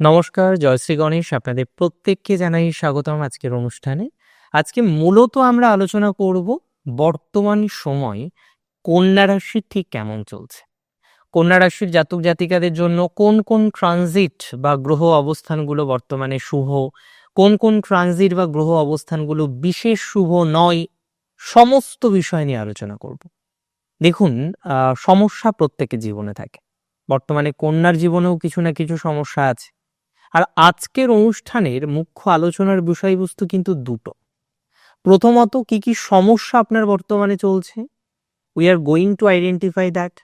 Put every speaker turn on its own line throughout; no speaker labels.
নমস্কার জয়শ্রী গণেশ। আপনাদের প্রত্যেককে জানাই স্বাগতম আজকের অনুষ্ঠানে। আজকে মূলত আমরা আলোচনা করব বর্তমান সময়ে কন্যা রাশি ঠিক কেমন চলছে? কন্যা রাশির জাতক জাতিকাদের জন্য কোন কোন ট্রানজিট বা গ্রহ অবস্থানগুলো বর্তমানে শুভ? কোন কোন ট্রানজিট বা গ্রহ অবস্থানগুলো বিশেষ শুভ নয়? সমস্ত বিষয় নিয়ে আলোচনা করব। দেখুন সমস্যা প্রত্যেকের জীবনে থাকে। বর্তমানে কন্যার জীবনেও কিছু না কিছু সমস্যা আছে। আর আজকের অনুষ্ঠানের মুখ্য আলোচনার বিষয়বস্তু কিন্তু দুটো। প্রথমত, কি কি সমস্যা আপনার বর্তমানে চলছে? We are going to identify that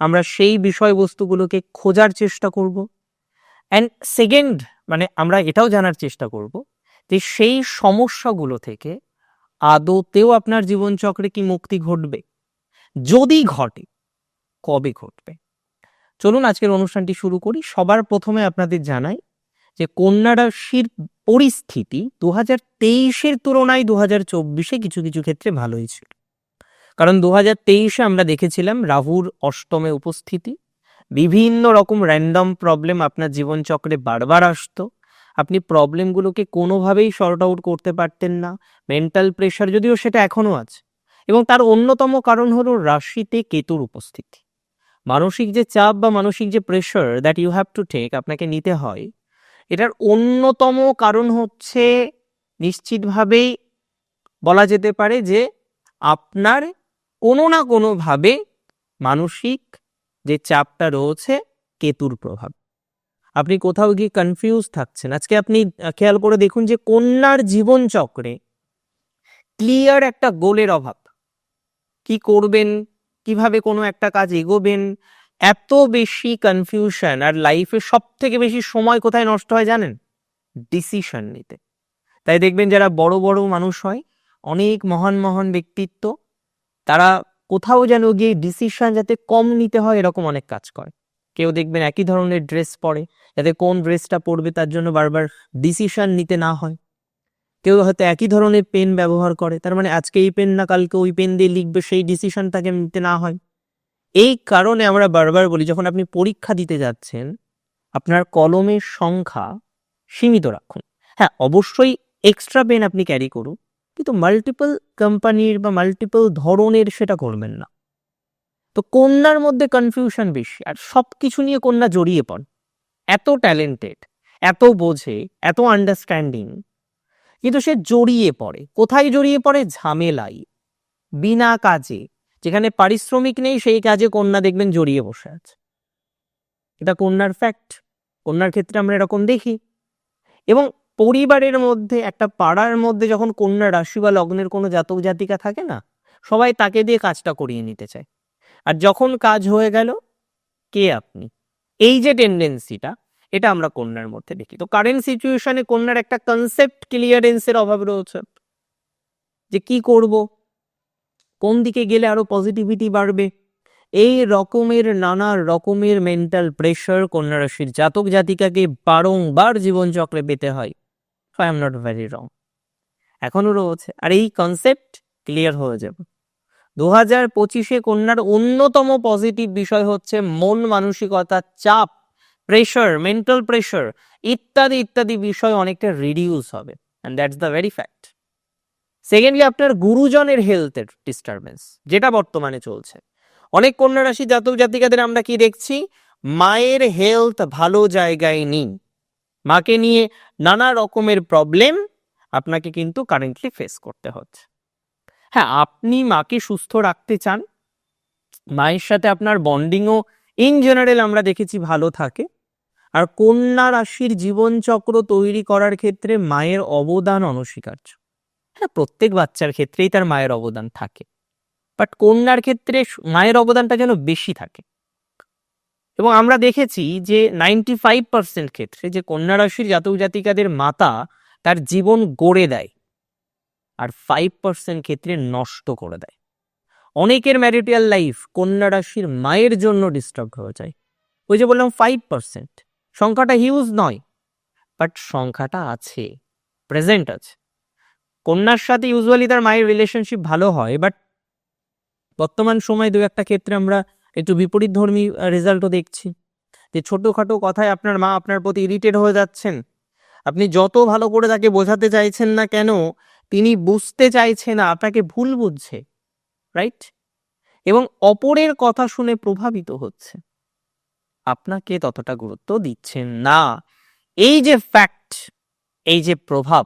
আমরা সেই বিষয়বস্তুগুলোকে খোঁজার চেষ্টা করব। অ্যান্ড সেকেন্ড মানে আমরা এটাও জানার চেষ্টা করব যে সেই সমস্যাগুলো থেকে আদতেও আপনার জীবনচক্রে কি মুক্তি ঘটবে? যদি ঘটে, কবে ঘটবে? চলুন আজকের অনুষ্ঠানটি শুরু করি। সবার প্রথমে আপনাদের জানাই যে কন্যা রাশির পরিস্থিতি দু হাজার তেইশের তুলনায় দু হাজার চব্বিশে কিছু কিছু ক্ষেত্রে ভালোই ছিল। কারণ দু হাজার তেইশে আমরা দেখেছিলাম রাহুর অষ্টমে উপস্থিতি, বিভিন্ন রকম র্যান্ডম প্রবলেম আপনার জীবনচক্রে বারবার আসতো, আপনি প্রবলেমগুলোকে কোনোভাবেই শর্ট আউট করতে পারতেন না মেন্টাল প্রেশার যদিও সেটা এখনও আছে, এবং তার অন্যতম কারণ হলো রাশিতে কেতুর উপস্থিতি। মানসিক যে চাপ বা মানসিক যে pressure that you have to take আপনাকে নিতে হয় এটার অন্যতম কারণ হচ্ছে নিশ্চিতভাবেই বলা যেতে পারে যে আপনার কোনো না কোনোভাবে মানসিক যে চাপটা রয়েছে, কেতুর প্রভাব। আপনি কোথাও গিয়ে কনফিউজ থাকছেন। আজকে আপনি খেয়াল করে দেখুন যে কন্যার জীবন চক্রে ক্লিয়ার একটা গোলের অভাব। কি করবেন? কীভাবে কোনো একটা কাজ এগোবেন? এত বেশি কনফিউশন আর লাইফে সব থেকে বেশি সময় কোথায় নষ্ট হয় জানেন? ডিসিশন নিতে। তাই দেখবেন যারা বড় বড় মানুষ হয়, অনেক মহান মহান ব্যক্তিত্ব, তারা কোথাও যেন গিয়ে ডিসিশন যাতে কম নিতে হয় এরকম অনেক কাজ করে। কেউ দেখবেন একই ধরনের ড্রেস পরে, যাতে কোন ড্রেসটা পরবে তার জন্য বারবার ডিসিশন নিতে না হয়। কেউ হয়তো একই ধরনের পেন ব্যবহার করে, তার মানে আজকে এই পেন না কালকে ওই পেন দিয়ে লিখবে, সেই ডিসিশন তাকে নিতে না হয়। এই কারণে আমরা বারবার বলি, যখন আপনি পরীক্ষা দিতে যাচ্ছেন, আপনার কলমের সংখ্যা সীমিত রাখুন। হ্যাঁ অবশ্যই এক্সট্রা পেন আপনি ক্যারি করুন, কিন্তু মাল্টিপল কোম্পানির বা মাল্টিপল ধরনের সেটা করবেন না। তো কন্যার মধ্যে কনফিউশন বেশি, আর সব কিছু নিয়ে কন্যা জড়িয়ে পড়। এত ট্যালেন্টেড এত বোঝে, এত আন্ডারস্ট্যান্ডিং কিন্তু সে জড়িয়ে পড়ে। কোথায় জড়িয়ে পড়ে? ঝামেলাই বিনা কাজে। যেখানে পারিশ্রমিক নেই, সেই কাজে কন্যা দেখবেন জড়িয়ে বসে আছে। এটা কন্যার ফ্যাক্ট কন্যার ক্ষেত্রে আমরা এরকম দেখি। এবং পরিবারের মধ্যে, একটা পাড়ার মধ্যে যখন কন্যা রাশি বা লগ্নের কোনো জাতক জাতিকা থাকে না, সবাই তাকে দিয়ে কাজটা করিয়ে নিতে চায়। আর যখন কাজ হয়ে গেল, কে আপনি? এই যে টেন্ডেন্সিটা এটা আমরা কন্যার মধ্যে দেখি। তো কারেন্ট সিচুয়েশনে কন্যার একটা কনসেপ্ট ক্লিয়ারেন্সের অভাব রয়েছে। যে কি করব? কোন দিকে গেলে আরও পজিটিভিটি বাড়বে? এই রকমের নানা রকমের মেন্টাল প্রেশার কন্যা রাশির জাতক জাতিকাকে বারংবার জীবনচক্রে পেতে হয়। I am not very wrong এখনও রয়েছে। আর এই কনসেপ্ট ক্লিয়ার হয়ে যাবে। দু হাজার পঁচিশে কন্যার অন্যতম পজিটিভ বিষয় হচ্ছে মন মানসিকতা, চাপ প্রেশার মেন্টাল প্রেশার ইত্যাদি ইত্যাদি বিষয় অনেকটা রিডিউস হবে। And that's the very fact secondly আপনার গুরুজনের হেলথের ডিস্টারবেন্স যেটা বর্তমানে চলছে। অনেক কন্যা রাশি জাতক জাতিকাদের আমরা কি দেখছি? মায়ের হেলথ ভালো জায়গায় নেই। মাকে নিয়ে নানা রকমের প্রবলেম আপনাকে কিন্তু কারেন্টলি ফেস করতে হচ্ছে। হ্যাঁ আপনি মাকে সুস্থ রাখতে চান, মায়ের সাথে আপনার বন্ডিংও ইন জেনারেল আমরা দেখেছি ভালো থাকে। আর কন্যা রাশির জীবনচক্র তৈরি করার ক্ষেত্রে মায়ের অবদান অনস্বীকার্য। হ্যাঁ প্রত্যেক বাচ্চার ক্ষেত্রেই তার মায়ের অবদান থাকে। বাট কন্যার ক্ষেত্রে মায়ের অবদানটা যেন বেশি থাকে। এবং আমরা দেখেছি যে নাইনটি ফাইভ পার্সেন্ট ক্ষেত্রে যে কন্যা রাশির জাতক জাতিকাদের মাতা তার জীবন গড়ে দেয় আর ফাইভ পার্সেন্ট ক্ষেত্রে নষ্ট করে দেয়। অনেকের ম্যারিটাল লাইফ কন্যা রাশির মায়ের জন্য ডিস্টার্ব হয়ে যায়। ওই যে বললাম ফাইভ পার্সেন্ট সংখ্যাটা হিউজ নয় বাট সংখ্যাটা আছে প্রেজেন্ট আছে। কন্যার সাথে ইউজুয়ালি তার মায়ের রিলেশনশিপ ভালো হয় বাট বর্তমান সময় দু একটা ক্ষেত্রে আমরা একটু বিপরীত ধর্মী রেজাল্টও দেখছি। যে ছোটখাটো কথায় আপনার মা আপনার প্রতি ইরিটেড হয়ে যাচ্ছেন, আপনি যত ভালো করে তাকে বোঝাতে চাইছেন না কেন, তিনি বুঝতে চাইছে না, আপনাকে ভুল বুঝছে রাইট এবং অপরের কথা শুনে প্রভাবিত হচ্ছে। আপনাকে ততটা গুরুত্ব দিচ্ছেন না। এই যে ফ্যাক্ট এই যে প্রভাব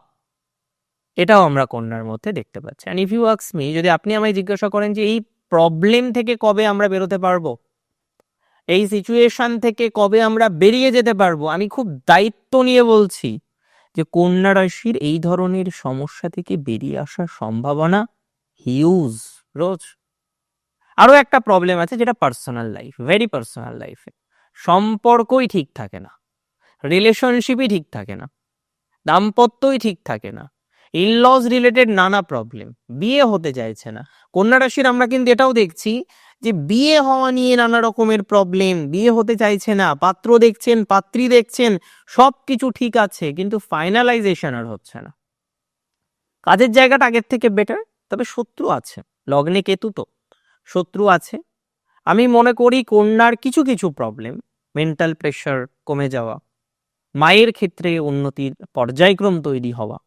এটাও আমরা কন্যার মধ্যে দেখতে পাচ্ছি। অ্যান্ড ইফ ইউ আক্স মি যদি আপনি আমায় জিজ্ঞাসা করেন যে এই প্রবলেম থেকে কবে আমরা বেরোতে পারব? এই সিচুয়েশন থেকে কবে আমরা বেরিয়ে যেতে পারব? আমি খুব দায়িত্ব নিয়ে বলছি যে কন্যা রাশির এই ধরনের সমস্যা থেকে বেরিয়ে আসার সম্ভাবনা হিউজ রোজ। আরও একটা প্রবলেম আছে যেটা পার্সোনাল লাইফ ভেরি পার্সোনাল লাইফে সম্পর্কই ঠিক থাকে না। রিলেশনশিপই ঠিক থাকে না। দাম্পত্যই ঠিক থাকে না। ইনলস রিলেটেড নানা প্রবলেম বিয়ে হতে চাইছে না। কন্যা রাশির আমরা কিন্তু এটাও দেখছি যে বিয়ে হওয়া নিয়ে নানা রকমের প্রবলেম বিয়ে হতে চাইছে না। পাত্র দেখছেন, পাত্রী দেখছেন সব কিছু ঠিক আছে, কিন্তু ফাইনালাইজেশন আর হচ্ছে না। কাজের জায়গাটা আগের থেকে বেটার তবে শত্রু আছে। লগ্নে কেতু তো। শত্রু আছে। আমি মনে করি কন্যার কিছু কিছু প্রবলেম মেন্টাল প্রেশার কমে যাওয়া, মায়ের ক্ষেত্রে উন্নতির পর্যায়ক্রম তৈরি হওয়া।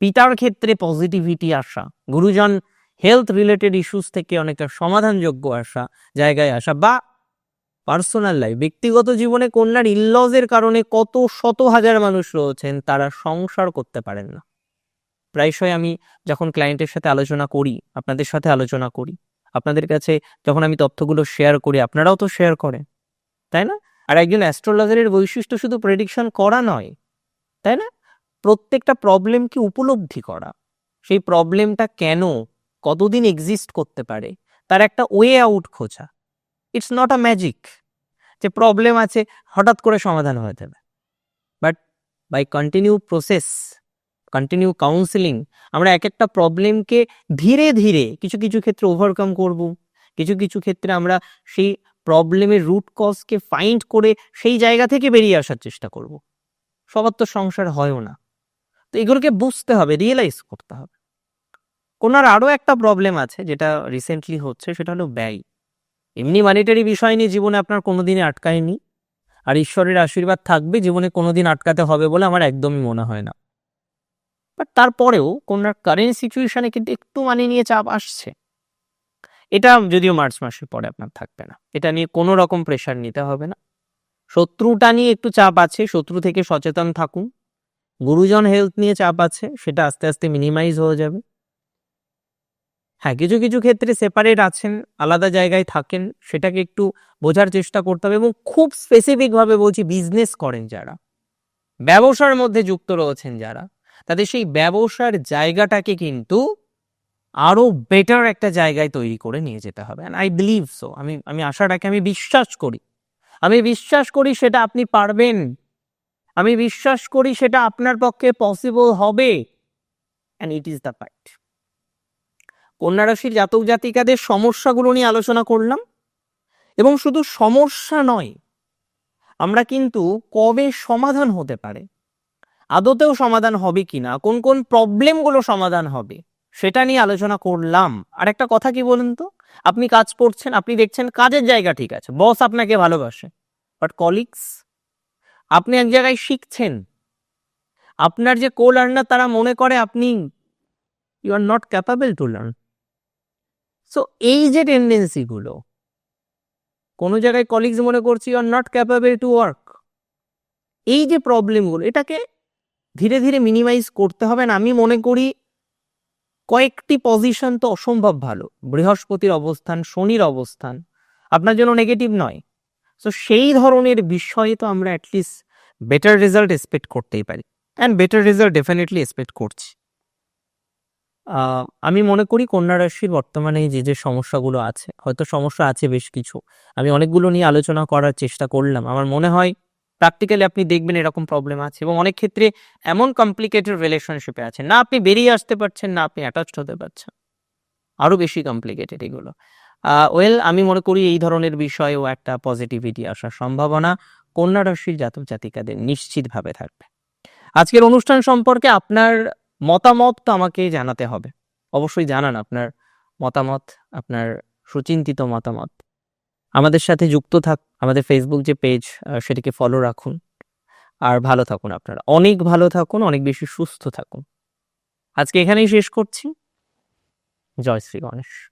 পিতার ক্ষেত্রে পজিটিভিটি আসা, গুরুজন হেলথ রিলেটেড ইস্যুস থেকে অনেকটা সমাধানযোগ্য আসা, জায়গায় আসা বা পার্সোনাল লাইফ ব্যক্তিগত জীবনে কন্যার ইনলজের কারণে কত শত হাজার মানুষ রয়েছেন তারা সংসার করতে পারেন না। প্রায়শই আমি যখন ক্লায়েন্টের সাথে আলোচনা করি, আপনাদের সাথে আলোচনা করি, আপনাদের কাছে যখন আমি তথ্যগুলো শেয়ার করি, আপনারাও তো শেয়ার করেন, তাই না? আর একজন অ্যাস্ট্রোলজারের বৈশিষ্ট্য শুধু প্রেডিকশন করা নয়, তাই না? প্রত্যেকটা প্রবলেমকে উপলব্ধি করা। সেই প্রবলেমটা কেন, কতদিন এক্সিস্ট করতে পারে, তার একটা ওয়ে আউট খোঁজা। ইটস নট আ ম্যাজিক যে প্রবলেম আছে, হঠাৎ করে সমাধান হয়ে যাবে। But by continue process continue counselling আমরা এক একটা প্রবলেমকে ধীরে ধীরে কিছু কিছু ক্ষেত্রে ওভারকাম করব। কিছু কিছু ক্ষেত্রে আমরা সেই প্রবলেমের রুট কজকে ফাইন্ড করে সেই জায়গা থেকে বেরিয়ে আসার চেষ্টা করব। সবার তো সংসার হয়ও না। তো এগুলোকে বুঝতে হবে রিয়েলাইজ করতে হবে। কোনার আরও একটা প্রবলেম আছে যেটা রিসেন্টলি হচ্ছে, সেটা হলো ব্যয়। এমনি মানিটারি বিষয় নিয়ে জীবনে আপনার কোনো কোনোদিনই আটকায়নি, আর ঈশ্বরের আশীর্বাদ থাকবে জীবনে কোনোদিন আটকাতে হবে বলে আমার একদমই মনে হয় না। বাট তারপরেও কোনার কারেন্ট সিচুয়েশনে কিন্তু একটু মানিয়ে নিয়ে চাপ আসছে। এটা যদিও মার্চ মাসের পরে আপনার থাকবে না। এটা নিয়ে কোনো রকম প্রেশার নিতে হবে না। শত্রুটা নিয়ে একটু চাপ আছে, শত্রু থেকে সচেতন থাকুন। গুরুজন হেলথ নিয়ে চাপ আছে, সেটা আস্তে আস্তে মিনিমাইজ হয়ে যাবে। হ্যাঁ কিছু কিছু ক্ষেত্রে সেপারেট আছেন, আলাদা জায়গায় থাকেন, সেটাকে একটু বোঝার চেষ্টা করতে হবে এবং খুব স্পেসিফিকভাবে বলছি বিজনেস করেন যারা। ব্যবসার মধ্যে যুক্ত রয়েছেন যারা, তাদের সেই ব্যবসার জায়গাটাকে কিন্তু আরও বেটার একটা জায়গায় তৈরি করে নিয়ে যেতে হবে। আই বিলিভ সো আমি আমি আশাটাকে আমি বিশ্বাস করি। আমি বিশ্বাস করি সেটা আপনি পারবেন। আমি বিশ্বাস করি সেটা আপনার পক্ষে পসিবল হবে। And it is the fact কন্যা রাশির জাতক জাতিকাদের সমস্যাগুলো নিয়ে আলোচনা করলাম। এবং শুধু সমস্যা নয়, আমরা কিন্তু কবে সমাধান হতে পারে? আদতেও সমাধান হবে কিনা? কোন কোন প্রবলেমগুলো সমাধান হবে? সেটা নিয়ে আলোচনা করলাম। আর একটা কথা কি বলুন তো? আপনি কাজ করছেন, আপনি দেখছেন কাজের জায়গা ঠিক আছে বস আপনাকে ভালোবাসে। বাট কলিগস আপনি এক জায়গায় শিখছেন। আপনার যে কো লার্নার তারা মনে করে আপনি you are not capable to learn so এই যে টেন্ডেন্সিগুলো কোনো জায়গায় কলিগস মনে করছে you are not capable to work এই যে প্রবলেমগুলো এটাকে ধীরে ধীরে মিনিমাইজ করতে হবে না। আমি মনে করি কয়েকটি পজিশন তো অসম্ভব ভালো। বৃহস্পতির অবস্থান, শনির অবস্থান, আপনার জন্য নেগেটিভ নয়। সো সেই ধরনের বিষয়ে তো আমরা অ্যাটলিস্ট বেটার রেজাল্ট এক্সপেক্ট করতেই পারি। And better result definitely expect করছি। আমি মনে করি কন্যা রাশির বর্তমানে যে যে সমস্যাগুলো আছে, হয়তো সমস্যা আছে বেশ কিছু। আমি অনেকগুলো নিয়ে আলোচনা করার চেষ্টা করলাম। আমার মনে হয় প্র্যাকটিক্যালি আপনি দেখবেন এরকম প্রবলেম আছে এবং অনেক ক্ষেত্রে এমন কমপ্লিকেটেড রিলেশনশিপে আছে না, আপনি বেরিয়ে আসতে পারছেন, না, আপনি অ্যাটাচড হতে পারছেন। আরও বেশি কমপ্লিকেটেড এগুলো। ওয়েল, আমি মনে করি এই ধরনের বিষয়েও একটা পজিটিভিটি আসার সম্ভাবনা। কন্যা রাশির জাতক জাতিকাদের নিশ্চিতভাবে থাকবে। আজকের অনুষ্ঠান সম্পর্কে আপনার মতামত তো আমাকে জানাতে হবে। অবশ্যই জানান আপনার মতামত, আপনার সুচিন্তিত মতামত। আমাদের সাথে যুক্ত থাক, আমাদের ফেসবুক যে পেজ সেটিকে ফলো রাখুন। আর ভালো থাকুন আপনারা। অনেক ভালো থাকুন, অনেক বেশি সুস্থ থাকুন। আজকে এখানেই শেষ করছি। জয় শ্রী গণেশ।